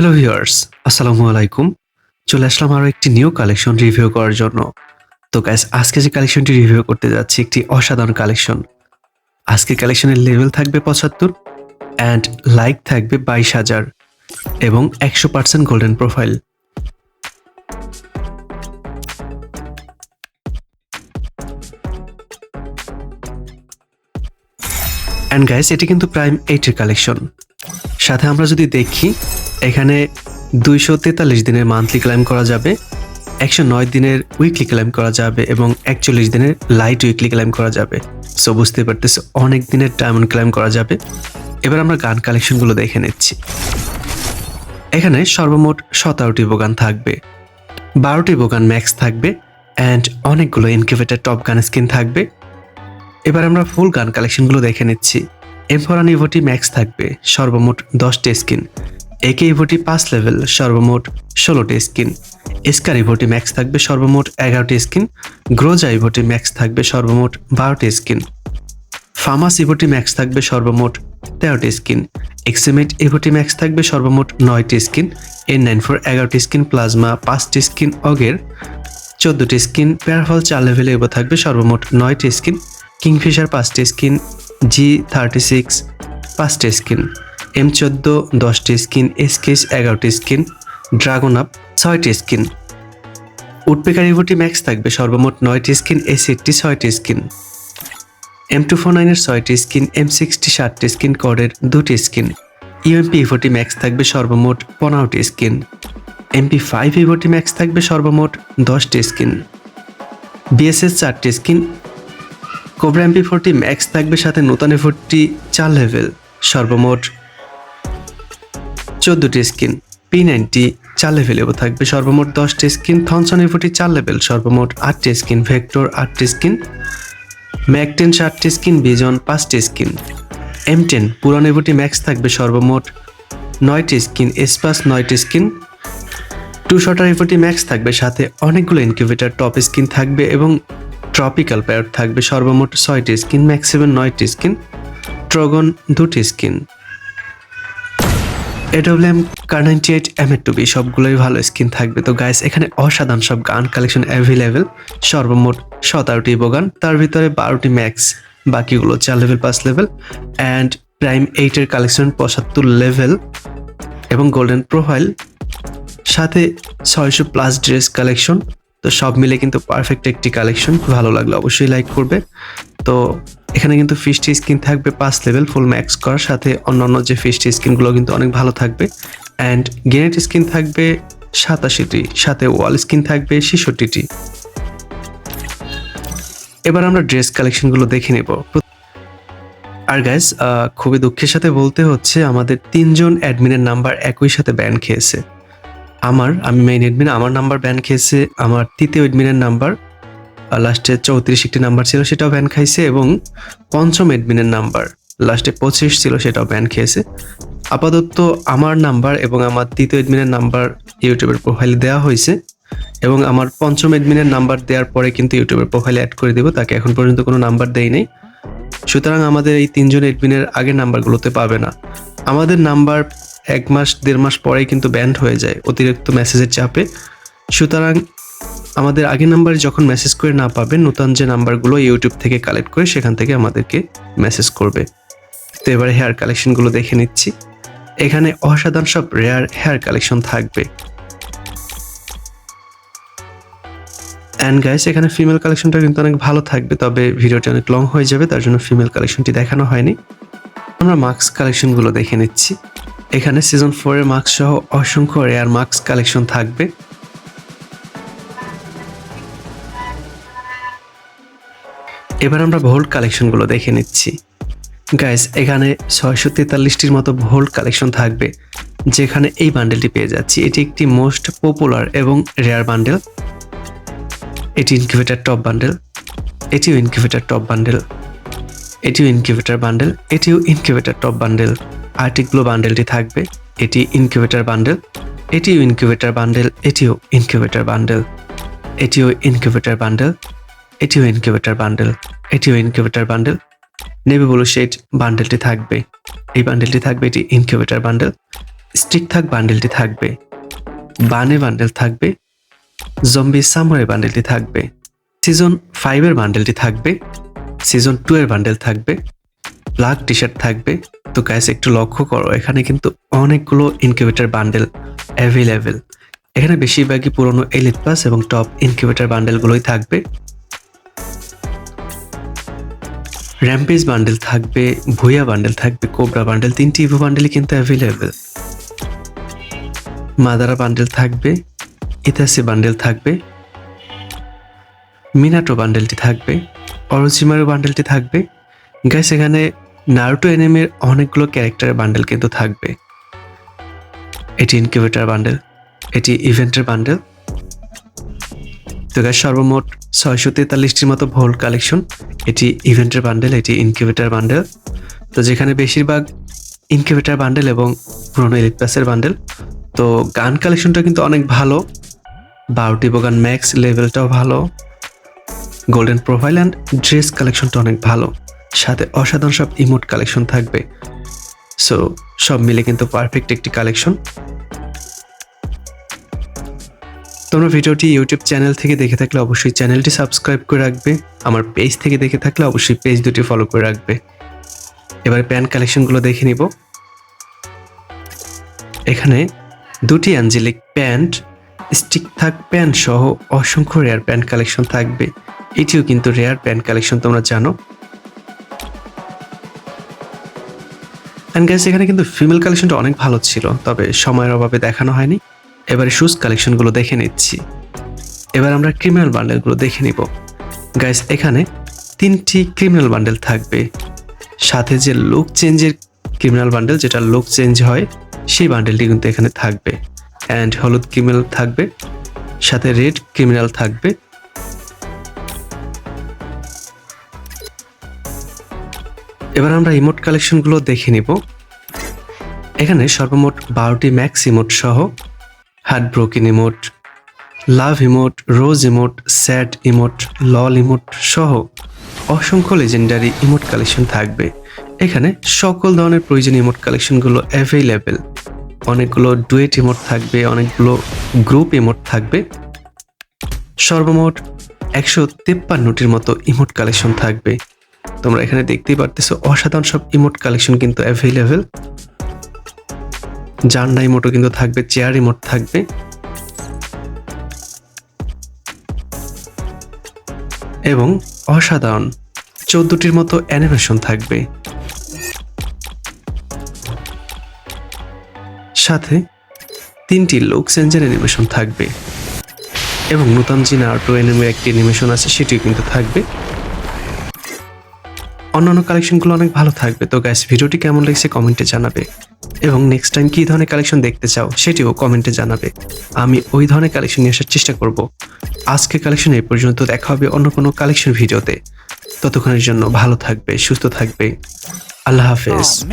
Hello viewers আসসালামু আলাইকুম চলে আসলাম আরও একটি নিউ কালেকশন রিভিউ করার জন্য। তো গ্যাস আজকে যে কালেকশনটি রিভিউ করতে যাচ্ছি, একটি অসাধারণ কালেকশন আজকে কালেকশনের লেভেল থাকবে পঁচাত্তর অ্যান্ড লাইক থাকবে বাইশ হাজার এবং একশো percent golden profile and guys এটি কিন্তু প্রাইম এইটের কালেকশন সাথে আমরা যদি দেখি, এখানে দুইশো তেতাল্লিশ দিনের মান্থলি ক্লাইম করা যাবে, একশো নয় দিনের উইকলি ক্লাইম করা যাবে এবং একচল্লিশ দিনের লাইট উইকলি ক্লাইম করা যাবে। সো বুঝতে পারতেছে, অনেক দিনের ডায়মন্ড ক্লাইম করা যাবে। এবার আমরা গান কালেকশনগুলো দেখে নিচ্ছি। এখানে সর্বমোট সতেরোটি বোগান থাকবে, বারোটি বোগান ম্যাক্স থাকবে অ্যান্ড অনেকগুলো ইনকিউবেটার টপ গান স্কিন থাকবে। এবার আমরা ফুল গান কালেকশনগুলো দেখে নিচ্ছি। এমফরান ইভোটি ম্যাক্স থাকবে সর্বমোট দশটি স্কিন একে ইভোটি পাঁচ লেভেল সর্বমোট ষোলোটি স্কিন এসকার ইভোটি ম্যাক্স থাকবে সর্বমোট এগারোটি স্কিন গ্রোজা ইভোটি ম্যাক্স থাকবে সর্বমোট বারোটি স্কিন ফার্মাস ইভোটি ম্যাক্স থাকবে সর্বমোট তেরোটি স্কিন এক্সিমেট ইভোটি ম্যাক্স থাকবে সর্বমোট নয়টি স্কিন এন নাইন ফোর এগারোটি স্কিন প্লাজমা পাঁচটি স্কিন অগের চোদ্দটি স্কিন প্যারাফল চার লেভেলে এবার থাকবে সর্বমোট নয়টি স্কিন কিংফিশার পাঁচটি স্কিন জি থার্টি সিক্স পাঁচটি স্কিন এম চোদ্দ, দশটি স্কিন এসকেস এগারোটি স্কিন ড্রাগন আপ ছয়টি স্কিন উডপেকার ইভোটি ম্যাক্স থাকবে সর্বমোট নয়টি স্কিন এস এইটটি ছয়টি স্কিন এম টু ফোর নাইনের ছয়টি স্কিন এম সিক্সটি ষাটটি স্কিন কডের দুটি স্কিন ইউএমপি ইভোটি ম্যাক্স থাকবে সর্বমোট পনেরোটি স্কিন এমপি ফাইভ ইভোটি ম্যাক্স থাকবে সর্বমোট দশটি স্কিন বিএসএস চারটি skin cobra MP forty max থাকবে সাথে নতুন এফোরটি চার লেভেল সর্বমোট চোদ্দটি স্কিন পি নাইনটি চার লেভেল এবং থাকবে, সর্বমোট দশটি স্কিন থনসন এফোরটি চার লেভেল সর্বমোট আটটি স্কিন ভেক্টর আটটি স্কিন ম্যাকটেন সাতটি স্কিন বিজন পাঁচটি স্কিন এম টেন পুরান এভোটি ম্যাক্স থাকবে, সর্বমোট নয়টি স্কিন এসপাস নয়টি স্কিন টু শটার এফোটি ম্যাক্স থাকবে, সাথে অনেকগুলো ইনকিউবেটার টপ স্কিন থাকবে এবং ট্রপিক্যাল প্যারট থাকবে সর্বমোট ছয়টি স্কিন ম্যাক্সিমাম নয়টি স্কিন ট্রগন দুটি skin AWM kar ninety eight M two B সবগুলোই ভালো স্কিন থাকবে। তো গাইস এখানে অসাধারণ সব গান কালেকশন অ্যাভেলেবেল সর্বমোট সতেরোটি গান তার ভিতরে বারোটি ম্যাক্স বাকিগুলো চার লেভেল পাঁচ লেভেল অ্যান্ড প্রাইম এইটের কালেকশন পঁচাত্তর লেভেল এবং গোল্ডেন প্রোফাইল সাথে ছয়শো প্লাস ড্রেস কালেকশন তো সব মিলে কিন্তু পারফেক্ট একটি কালেকশন ভালো লাগল অবশ্যই লাইক করবে। তো এখানে কিন্তু ফিস্টি স্কিন থাকবে পাঁচ লেভেল ফুল ম্যাক্স করার সাথে অন্যান্য যে ফিস্টি স্কিনগুলো কিন্তু অনেক ভালো থাকবে। অ্যান্ড গেনেট স্কিন থাকবে সাতাশিটি, সাথে ওয়াল স্কিন থাকবে ছেষট্টিটি। এবার আমরা ড্রেস কালেকশনগুলো দেখে নেব। আর গাইজ খুবই দুঃখের সাথে বলতে হচ্ছে আমাদের তিনজন অ্যাডমিনের নাম্বার একই সাথে ব্যান খেয়েছে। আমার, আমি মেইন এডমিন আমার নাম্বার ব্যান খেয়েছে আমার তৃতীয় এডমিনের নাম্বার লাস্টে চৌত্রিশ একটি নাম্বার ছিল সেটাও ব্যান খাইছে এবং পঞ্চম এডমিনের নাম্বার লাস্টে পঁচিশ ছিল সেটাও ব্যান খেয়েছে। আপাতত আমার নাম্বার এবং আমার তৃতীয় এডমিনের নাম্বার ইউটিউবের প্রোফাইলে দেওয়া হয়েছে এবং আমার পঞ্চম এডমিনের নাম্বার দেওয়ার পরে কিন্তু ইউটিউবের প্রোফাইলে অ্যাড করে দেবো, তাকে এখন পর্যন্ত কোনো নাম্বার দেয় নেই। সুতরাং আমাদের এই তিনজন এডমিনের আগের নাম্বারগুলোতে পাবে না। আমাদের নাম্বার এক মাস, দেড় মাস পরেই কিন্তু ব্যান্ড হয়ে যায় অতিরিক্ত মেসেজের চাপে। সুতরাং আমাদের আগের নাম্বারে যখন মেসেজ করে না পাবেন নতুন যে নাম্বারগুলো ইউটিউব থেকে কালেক্ট করে সেখান থেকে আমাদেরকে মেসেজ করবে। তো এবারে হেয়ার কালেকশনগুলো দেখে নিচ্ছি। এখানে অসাধারণ সব রেয়ার হেয়ার কালেকশন থাকবে। অ্যান্ড গাইস এখানে ফিমেল কালেকশনটা কিন্তু অনেক ভালো থাকবে, তবে ভিডিওটা অনেক লং হয়ে যাবে, তার জন্য ফিমেল কালেকশনটি দেখানো হয়নি। আমরা মাস্ক কালেকশনগুলো দেখে নিচ্ছি। এখানে সিজন ফোরের মাস্ক সহ অসংখ্য রেয়ার মাস্ক কালেকশন থাকবে। এবার আমরা ভোল্ট কালেকশনগুলো দেখে নিচ্ছি। গাইস এখানে ছয়শো তেতাল্লিশটির মতো ভোল্ট কালেকশন থাকবে, যেখানে এই বান্ডেলটি পেয়ে যাচ্ছি। এটি একটি মোস্ট পপুলার এবং রেয়ার বান্ডেল এটি ইনকিউবেটার টপ বান্ডেল এটিও ইনকিউবেটার টপ বান্ডেল এটিও ইনকিউবেটার বান্ডেল এটিও ইনকিউবেটার টপ বান্ডেল আর্টিকগুলো বান্ডেলটি থাকবে। এটি ইনকিউবেটার বান্ডেল। এটিও ইনকিউবেটার বান্ডেল। এটিও ইনকিউবেটার বান্ডেল। এটিও ইনকিউবেটার বান্ডেল। এটিও ইনকিউবেটার বান্ডেল। এটিও incubator bundle. Navy blue shade বান্ডেলটি থাকবে। এই বান্ডেলটি থাকবে এটি ইনকিউবেটার বান্ডেল। স্টিক থাক বান্ডেলটি থাকবে। বানে বান্ডেল থাকবে। জম্বি সামরে বান্ডেলটি থাকবে। সিজন ফাইভের বান্ডেলটি থাকবে। সিজন টু এর বান্ডেল থাকবে। ব্ল্যাক টি শার্ট থাকবে। তো গ্যাস একটু লক্ষ্য করো, এখানে কিন্তু অনেকগুলো ইনকিউবেটর বান্ডেল অ্যাভেলেবেল এখানে বেশিরভাগই পুরনো এলিট প্লাস এবং টপ ইনকিউবেটর বান্ডেলগুলোই থাকবে। র্যাম্পেজ বান্ডেল থাকবে ভুয়া বান্ডেল থাকবে কোবরা বান্ডেল তিনটি ইভো বান্ডেলই কিন্তু অ্যাভেলেবেল মাদারা বান্ডেল থাকবে ইতাসি বান্ডেল থাকবে মিনাটো বান্ডেলটি থাকবে অরজিমারো বান্ডেলটি থাকবে। গ্যাস এখানে নারুটো এনিমের অনেকগুলো ক্যারেক্টারের বান্ডেল কিন্তু থাকবে। এটি ইনকিউবেটার বান্ডেল এটি ইভেন্টের বান্ডেল তো সর্বমোট ছয়শো তেতাল্লিশটির মতো ভোল্ট কালেকশন এটি ইভেন্টের বান্ডেল এটি ইনকিউবেটার বান্ডেল তো যেখানে বেশিরভাগ ইনকিউবেটার বান্ডেল এবং পুরোনো এলিট বান্ডেল তো গান কালেকশনটা কিন্তু অনেক ভালো বারোটি বোগান ম্যাক্স লেভেলটাও ভালো গোল্ডেন প্রোফাইল অ্যান্ড ড্রেস কালেকশনটা অনেক ভালো। সাথে অসাধারণ সব ইমোট কালেকশন থাকবে। সো সব মিলে কিন্তু পারফেক্ট একটি কালেকশন তোমরা ভিডিওটি ইউটিউব চ্যানেল থেকে দেখে থাকলে অবশ্যই চ্যানেলটি সাবস্ক্রাইব করে রাখবে। আমার পেজ থেকে দেখে থাকলে অবশ্যই পেজ দুটি ফলো করে রাখবে। এবার প্যান কালেকশনগুলো দেখে নিব। এখানে দুটি অ্যাঞ্জেলিক প্যান্ট স্টিক থাক প্যান্ট সহ অসংখ্য রেয়ার প্যান্ট কালেকশন থাকবে। এটিও কিন্তু রেয়ার প্যান্ট কালেকশন তোমরা জানো। অ্যান্ড গ্যাস এখানে কিন্তু ফিমেল কালেকশনটা অনেক ভালো ছিল, তবে সময়ের অভাবে দেখানো হয়নি। এবারে শুজ কালেকশনগুলো দেখে নিচ্ছি। এবার আমরা ক্রিমিনাল বান্ডেলগুলো দেখে নিব। গাইস এখানে তিনটি ক্রিমিনাল বান্ডেল থাকবে। সাথে যে লুক চেঞ্জের ক্রিমিনাল বান্ডেল যেটা লুক চেঞ্জ হয়, সেই বান্ডেলটি কিন্তু এখানে থাকবে। অ্যান্ড হলুদ ক্রিমিনাল থাকবে। সাথে রেড ক্রিমিনাল থাকবে। এবার আমরা ইমোট কালেকশনগুলো দেখে নিব। এখানে সর্বমোট বারোটি ম্যাক্স ইমোট সহ heart broken emote love emote rose emote sad emote lol emote সহ অসংখ্য লেজেন্ডারি ইমোট কালেকশন থাকবে। এখানে সকল ধরনের প্রয়োজনীয় ইমোট কালেকশনগুলো অ্যাভেলেবেল অনেকগুলো ডুয়েট ইমোট থাকবে, অনেকগুলো গ্রুপ ইমোট থাকবে। সর্বমোট একশো তেপ্পান্নটির মতো ইমোট কালেকশন থাকবে। তোমরা এখানে দেখতেই পারতেছো, অসাধারণ সব ইমোট কালেকশন কিন্তু অ্যাভেলেবেল জান্ডা ইমোটও কিন্তু থাকবে চেয়ার ইমোট থাকবে। এবং অসাধারণ চোদ্দটির মতো অ্যানিমেশন থাকবে। সাথে তিনটি লুক সেঞ্জের অ্যানিমেশন থাকবে। এবং নূতন জি নার্টো অ্যানিমের একটি অ্যানিমেশন আছে, সেটিও কিন্তু থাকবে। অন্যান্য কালেকশনগুলো অনেক ভালো থাকবে। তো গ্যাস ভিডিওটি কেমন লাগছে কমেন্টে জানাবে। এবং নেক্সট টাইম কী ধরনের কালেকশন দেখতে চাও, সেটিও কমেন্টে জানাবে। আমি ওই ধরনের কালেকশন নিয়ে আসার চেষ্টা করব। আজকে কালেকশন এই পর্যন্ত, দেখা হবে অন্য কোনো কালেকশন ভিডিওতে। ততক্ষণের জন্য ভালো থাকবে, সুস্থ থাকবে। আল্লাহ হাফেজ।